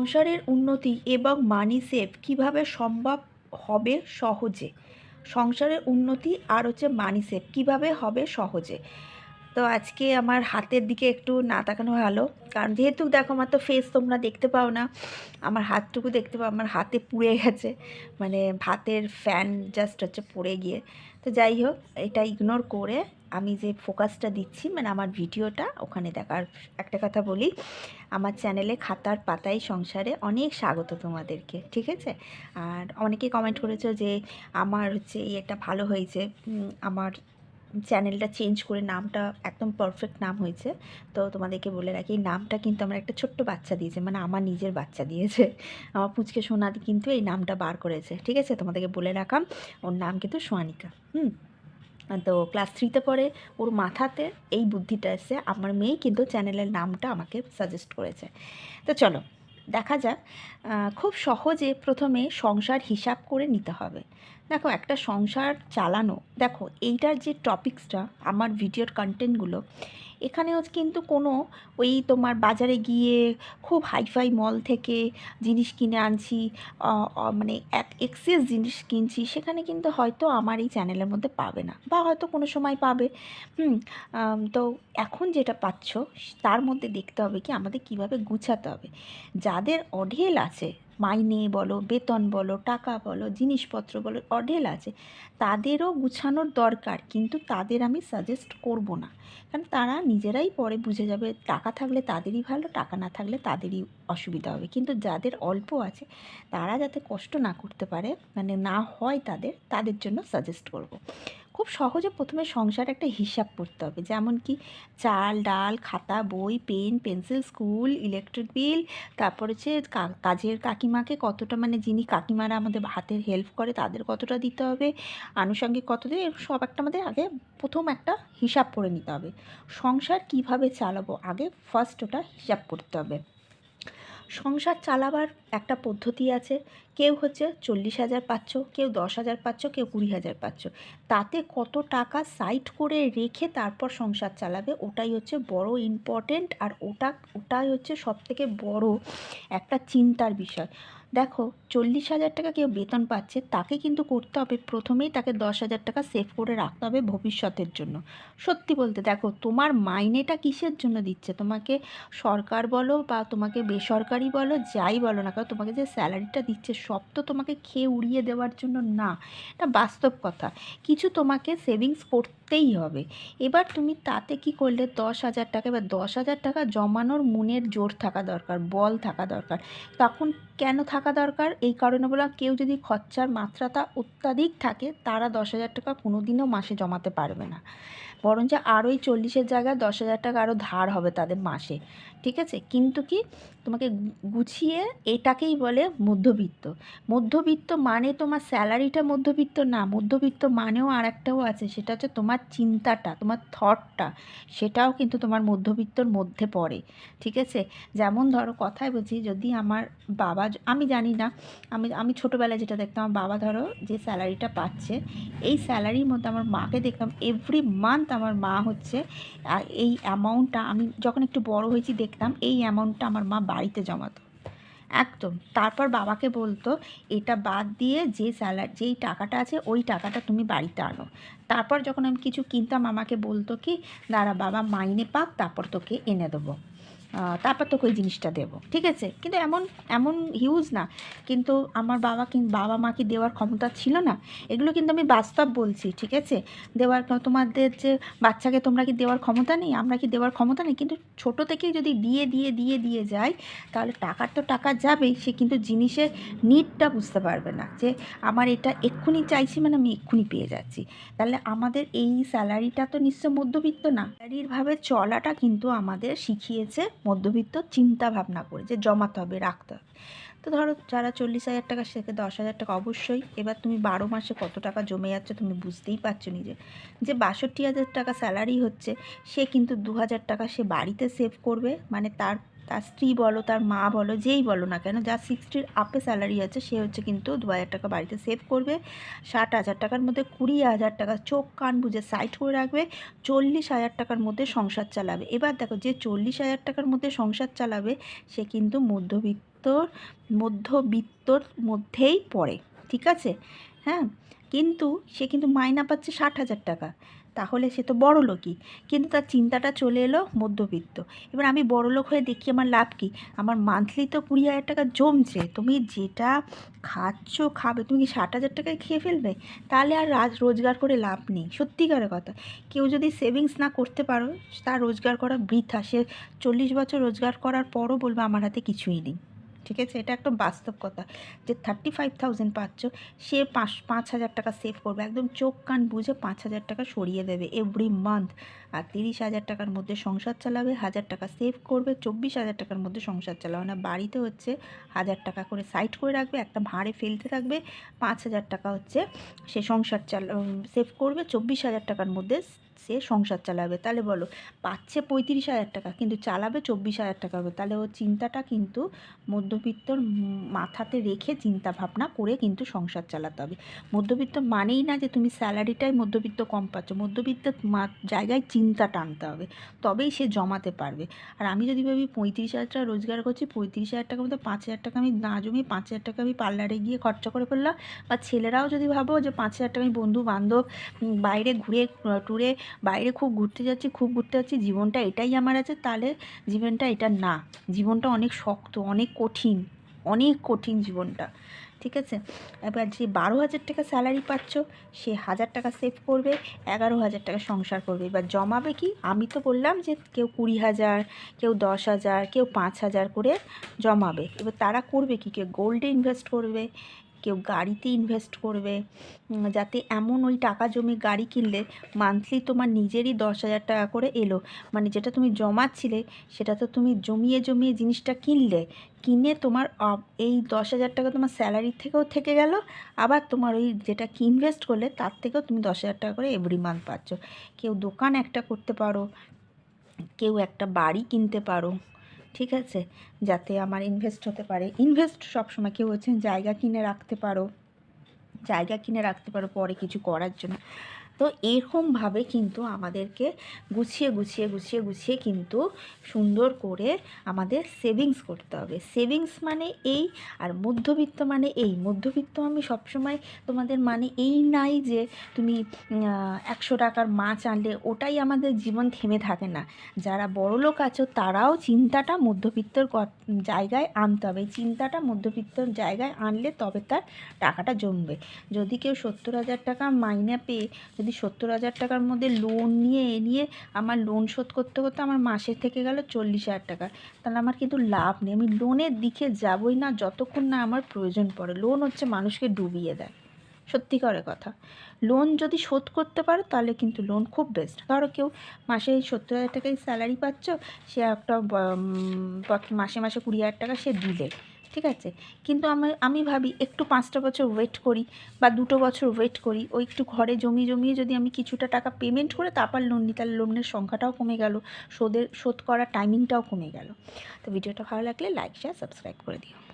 সংসারের উন্নতি এবং মানি সেভ কীভাবে সম্ভব হবে সহজে? সংসারের উন্নতি আর হচ্ছে মানি সেভ কীভাবে হবে সহজে? তো আজকে আমার হাতের দিকে একটু না তাকানো ভালো। কারণ যেহেতু দেখো আমার তো ফেস তোমরা দেখতে পাও না, আমার হাতটুকু দেখতে পাও, আমার হাতে পুড়ে গেছে। মানে ভাতের ফ্যান জাস্ট হচ্ছে পড়ে গিয়ে। তো যাই হোক, এটা ইগনোর করে আমি যে ফোকাসটা দিচ্ছি মানে আমার ভিডিওটা ওখানে দেখার একটা কথা বলি, আমার চ্যানেলে খাতার পাতায় সংসারে অনেক স্বাগত তোমাদেরকে, ঠিক আছে? আর অনেকে কমেন্ট করেছ যে, আমার হচ্ছে এই একটা ভালো হয়েছে আমার চ্যানেলটা চেঞ্জ করে নামটা একদম পারফেক্ট নাম হয়েছে। তো তোমাদেরকে বলে রাখি নামটা কিন্তু আমার একটা ছোট্ট বাচ্চা দিয়েছে মানে আমার নিজের বাচ্চা দিয়েছে। আমার পুচকে সোনাদি কিন্তু এই নামটা বার করেছে, ঠিক আছে? তোমাদেরকে বলে রাখাম ওর নাম কিন্তু সোয়ানিকা, হুম? তো ক্লাস থ্রিতে পরে ওর মাথাতে এই বুদ্ধিটা এসে আমার মেয়ে কিন্তু চ্যানেলের নামটা আমাকে সাজেস্ট করেছে। তো চলো দেখা যাক খুব সহজে প্রথমে সংসার হিসাব করে নিতে হবে। দেখো, একটা সংসার চালানো, দেখো, এইটার যে টপিক্সটা আমার ভিডিওর কন্টেন্টগুলো এখানে হচ্ছে কিন্তু কোনো ওই তোমার বাজারে গিয়ে খুব হাইফাই মল থেকে জিনিস কিনে আনছি মানে এক এক্সেস জিনিস কিনছি, সেখানে কিন্তু হয়তো আমার এই চ্যানেলের মধ্যে পাবে না বা হয়তো কোনো সময় পাবে। হুম তো এখন যেটা পাচ্ছ, তার মধ্যে দেখতে হবে কি আমাদের কীভাবে গুছাতে হবে। যাদের অঢেল আছে মাইনে বলো, বেতন বলো, টাকা বলো, জিনিসপত্র বলো অঢেল আছে। তাদেরও গুছানোর দরকার, কিন্তু তাদের আমি সাজেস্ট করব না। কারণ তারা নিজেরাই পরে বুঝে যাবে, টাকা থাকলে তাদেরই ভালো, টাকা না থাকলে তাদেরই অসুবিধা হবে। কিন্তু যাদের অল্প আছে, তারা যাতে কষ্ট না করতে পারে মানে না হয় তাদের তাদের জন্য সাজেস্ট করব। খুব সহজে প্রথমে সংসার একটা হিসাব করতে হবে। যেমন কি চাল, ডাল, খাতা, বই, pen, pencil, school, electric bill, তারপর হচ্ছে কাজের কাকিমাকে কতটা মানে যিনি কাকিমারা আমাদের হাতের হেল্প করে তাদের কতটা দিতে হবে, আনুষঙ্গিক কত দিয়ে সব একটা আমাদের আগে প্রথম একটা হিসাব করে নিতে হবে। সংসার কীভাবে চালাবো? আগে ফার্স্ট ওটা হিসাব করতে হবে। সংসার চালাবার একটা পদ্ধতি আছে। কেউ হচ্ছে চল্লিশ হাজার পাচ্ছ কেউ দশ হাজার পাচ্ছ কেউ কুড়ি হাজার পাচ্ছ তাতে কত টাকা সাইড করে রেখে তারপর সংসার চালাবে, ওটাই হচ্ছে বড় ইম্পর্টেন্ট আর ওটা, ওটাই হচ্ছে সবথেকে বড় একটা চিন্তার বিষয়। দেখো, চল্লিশ হাজার টাকা কেউ বেতন পাচ্ছে, তাকে কিন্তু করতে হবে প্রথমেই তাকে দশ হাজার টাকা সেভ করে রাখতে হবে ভবিষ্যতের জন্য। সত্যি বলতে দেখো, তোমার মাইনেটা কিসের জন্য দিচ্ছে? তোমাকে সরকার বলো বা তোমাকে বেসরকারি বলো, যাই বলো না কারণ তোমাকে যে স্যালারিটা দিচ্ছে, সব তো তোমাকে খেয়ে উড়িয়ে দেওয়ার জন্য না। এটা বাস্তব কথা। কিছু তোমাকে সেভিংস করতেই হবে। এবার তুমি তাতে কি করলে দশ হাজার টাকা বা দশ হাজার টাকা জমানোর মনের জোর থাকা দরকার, বল থাকা দরকার। তখন কেন থাকা দরকার? এই কারণে বলা কেউ যদি খরচার মাত্রাটা অত্যাধিক থাকে, তারা দশ হাজার টাকা কোনো দিনও মাসে জমাতে পারবে না। বরঞ্চ আরও ওই চল্লিশের জায়গায় দশ হাজার টাকা আরও ধার হবে তাদের মাসে, ঠিক আছে? কিন্তু কি তোমাকে গুছিয়ে এটাকেই বলে মধ্যবিত্ত। মধ্যবিত্ত মানে তোমার স্যালারিটা মধ্যবিত্ত না, মধ্যবিত্ত মানেও আর একটাও আছে, সেটা হচ্ছে তোমার চিন্তাটা, তোমার থটটা, সেটাও কিন্তু তোমার মধ্যবিত্তর মধ্যে পড়ে, ঠিক আছে? যেমন ধরো কথায় বলছি, যদি আমার বাবা, আমি জানি না, আমি আমি ছোটোবেলায় যেটা দেখতাম, আমার বাবা ধরো যে স্যালারিটা পাচ্ছে, এই স্যালারির মধ্যে আমার মাকে দেখতাম এভরি মান্থ আমার মা হচ্ছে এই অ্যামাউন্টটা আমি যখন একটু বড় হয়েছি দেখতাম, এই অ্যামাউন্টটা আমার মা বাড়িতে জমাতো। একদম। তারপর বাবাকে বলতো, এটা বাদ দিয়ে যে স্যালারি যেই টাকাটা আছে, ওই টাকাটা তুমি বাড়িতে আনো। তারপর যখন আমি কিছু কিনতাম, আমাকে বলতো কি, দাঁড়া বাবা, মাইনে পাক, তারপর তোকে এনে দেবো। তারপর তোকে ওই জিনিসটা দেবো, ঠিক আছে? কিন্তু এমন এমন হিউজ না। কিন্তু আমার বাবা কি বাবা মা কি দেওয়ার ক্ষমতা ছিল না? এগুলো কিন্তু আমি বাস্তব বলছি, ঠিক আছে? দেওয়ার তোমাদের যে বাচ্চাকে তোমরা কি দেওয়ার ক্ষমতা নেই? আমরা কি দেওয়ার ক্ষমতা নেই? কিন্তু ছোট থেকেই যদি দিয়ে দিয়ে দিয়ে দিয়ে যায়, তাহলে টাকার তো টাকা যাবেই সে কিন্তু জিনিসের নিডটা বুঝতে পারবে না। যে আমার এটা এক্ষুনি চাইছি মানে আমি এক্ষুনি পেয়ে যাচ্ছি। তাহলে আমাদের এই স্যালারিটা তো নিশ্চয় মধ্যবিত্ত না? স্যালারির ভাবে চলাটা কিন্তু আমাদের শিখিয়েছে মধ্যবিত্ত চিন্তা ভাবনা করে যে জমাতে হবে, রাখতে হবে। তো ধরো যারা চল্লিশ হাজার টাকা সেকে দশ হাজার টাকা অবশ্যই। এবার তুমি বারো মাসে কত টাকা জমে যাচ্ছে তুমি বুঝতেই পারছ নিজে যে বাষট্টি হাজার টাকা স্যালারি হচ্ছে, সে কিন্তু দু হাজার টাকা সে বাড়িতে সেভ করবে। মানে তার তার স্ত্রী বলো, তার মা বলো, যেই বলো না কেন, যার সিক্সটির আপে স্যালারি আছে, সে হচ্ছে কিন্তু দু হাজার টাকা বাড়িতে সেভ করবে। ষাট হাজার টাকার মধ্যে কুড়ি হাজার টাকা চোখ, কান বুঝে সাইড করে রাখবে। চল্লিশ হাজার টাকার মধ্যে সংসার চালাবে। এবার দেখো, যে চল্লিশ হাজার টাকার মধ্যে সংসার চালাবে, সে কিন্তু মধ্যবিত্ত মধ্যবিত্তর মধ্যবিত্তর মধ্যেই পড়ে, ঠিক আছে? হ্যাঁ? কিন্তু সে কিন্তু মাইনা পাচ্ছে ষাট হাজার টাকা। তাহলে সে তো বড় লোকই। কিন্তু তার চিন্তাটা চলে এলো মধ্যবিত্ত। এবার আমি বড় লোক হয়ে দেখি আমার লাভ কী? আমার মান্থলি তো কুড়ি হাজার টাকা জমছে। তুমি যেটা খাচ্ছ, খাবে, তুমি কি ষাট হাজার টাকায় খেয়ে ফেলবে? তাহলে আর রাজ রোজগার করে লাভ নেই। সত্যিকারের কথা। কেউ যদি সেভিংস না করতে পারো, তার রোজগার করা বৃথা। সে চল্লিশ বছর রোজগার করার পরও বলবে আমার হাতে কিছুই নেই। ঠিক আছে? এটা একটা বাস্তব কথা যে থার্টি ফাইভ থাউজেন্ড পাচ্ছ, সে পাঁচ পাঁচ হাজার টাকা সেভ করবে। একদম চোখ কান বুঝে পাঁচ হাজার টাকা সরিয়ে দেবে এভরি মান্থ আর তিরিশ হাজার টাকার মধ্যে সংসার চালাবে, হাজার টাকা সেভ করবে, চব্বিশ হাজার টাকার মধ্যে সংসার চালাবে। না বাড়িতে হচ্ছে হাজার টাকা করে সাইড করে রাখবে, একটা ভাঁড়ে ফেলতে থাকবে, পাঁচ হাজার টাকা হচ্ছে সে সংসার চালা সেভ করবে, চব্বিশ হাজার টাকার মধ্যে সে সংসার চালাবে। তাহলে বলো, পাচ্ছে পঁয়ত্রিশ হাজার টাকা, কিন্তু চালাবে চব্বিশ হাজার টাকা হবে তাহলে ও চিন্তাটা কিন্তু মধ্যবিত্তর মাথাতে রেখে চিন্তা ভাবনা করে কিন্তু সংসার চালাতে হবে। মধ্যবিত্ত মানেই না যে তুমি স্যালারিটাই মধ্যবিত্ত কম পাচ্ছ। মধ্যবিত্ত জায়গায় চিন্তা টানতে হবে, তবেই সে জমাতে পারবে। আর আমি যদি ভাবি পঁয়ত্রিশ হাজার টাকা রোজগার করছি, পঁয়ত্রিশ হাজার টাকার মধ্যে পাঁচ হাজার টাকা আমি না জমিয়ে পাঁচ হাজার টাকা আমি পার্লারে গিয়ে খরচা করে ফেললাম। বা ছেলেরাও যদি ভাবো যে পাঁচ হাজার টাকা আমি বন্ধু বান্ধব বাইরে ঘুরে, ট্যুরে বাইরে খুব ঘুরতে যাচ্ছি, খুব ঘুরতে যাচ্ছি, জীবনটা এটাই আমার আছে, তাহলে জীবনটা এটা না। জীবনটা অনেক শক্ত, অনেক কঠিন অনেক কঠিন জীবনটা। ঠিক আছে? এবার যে বারো হাজার টাকা স্যালারি পাচ্ছ, সে হাজার টাকা সেভ করবে, এগারো হাজার টাকা সংসার করবে। এবার জমাবে কি? আমি তো বললাম যে কেউ কুড়ি হাজার, কেউ দশ হাজার, কেউ পাঁচ হাজার করে জমাবে। এবার তারা করবে কি? কেউ গোল্ডে ইনভেস্ট করবে কেউ গাড়িতে ইনভেস্ট করবে যাতে এমন ওই টাকা জমি গাড়ি কিনলে মান্থলি তোমার নিজেরই দশ হাজার টাকা করে এলো। মানে যেটা তুমি জমাচ্ছিলে, সেটা তো তুমি জমিয়ে জমিয়ে জিনিসটা কিনলে। কিনে তোমার এই দশ হাজার টাকা তোমার স্যালারির থেকেও থেকে গেল, আবার তোমার ওই যেটা ইনভেস্ট করলে তার থেকেও তুমি দশ হাজার টাকা করে এভরি মান্থ পাচ্ছ। কেউ দোকান একটা করতে পারো, কেউ একটা বাড়ি কিনতে পারো। ঠিক আছে? যাতে আমার ইনভেস্ট হতে পারে। ইনভেস্ট সবসময় কেউ হচ্ছেন জায়গা কিনে রাখতে পারো। জায়গা কিনে রাখতে পারো পরে কিছু করার জন্য। তো এরকমভাবে কিন্তু আমাদেরকে গুছিয়ে গুছিয়ে গুছিয়ে গুছিয়ে কিন্তু সুন্দর করে আমাদের সেভিংস করতে হবে। সেভিংস মানে এই আর মধ্যবিত্ত মানে এই। মধ্যবিত্ত আমি সবসময় তোমাদের মানে এই নাই যে তুমি একশো টাকার মাছ আনলে ওটাই আমাদের জীবন থেমে থাকে না। যারা বড় লোক আছো তারাও চিন্তাটা মধ্যবিত্তর জায়গায় আনতে হবে। চিন্তাটা মধ্যবিত্তর জায়গায় আনলে তবে তার টাকাটা জমবে। যদি কেউ সত্তর হাজার টাকা মাইনে পেয়ে যদি যদি সত্তর হাজার টাকার মধ্যে লোন নিয়ে, এ নিয়ে আমার লোন শোধ করতে করতে আমার মাসে থেকে গেল চল্লিশ হাজার টাকা। তাহলে আমার কিন্তু লাভ নেই। আমি লোনের দিকে যাবই না, যতক্ষণ না আমার প্রয়োজন পড়ে। লোন হচ্ছে মানুষকে ডুবিয়ে দেয়। সত্যিকারের কথা। লোন যদি শোধ করতে পারো, তাহলে কিন্তু লোন খুব বেস্ট ধরো কেউ মাসে সত্তর হাজার টাকায় স্যালারি পাচ্ছ, সে একটা মাসে মাসে কুড়ি হাজার টাকা সে দিলে। ঠিক আছে? কিন্তু আমি আমি ভাবি একটু পাঁচটা বছর ওয়েট করি বা দুটো বছর ওয়েট করি ওই একটু ঘরে জমি জমিয়ে যদি আমি কিছুটা টাকা পেমেন্ট করে তারপর লোন নিই, তাহলে লোনের সংখ্যাটাও কমে গেল, শোধের, শোধ করার টাইমিংটাও কমে গেল। তো ভিডিওটা ভালো লাগলে লাইক শেয়ার সাবস্ক্রাইব করে দিও।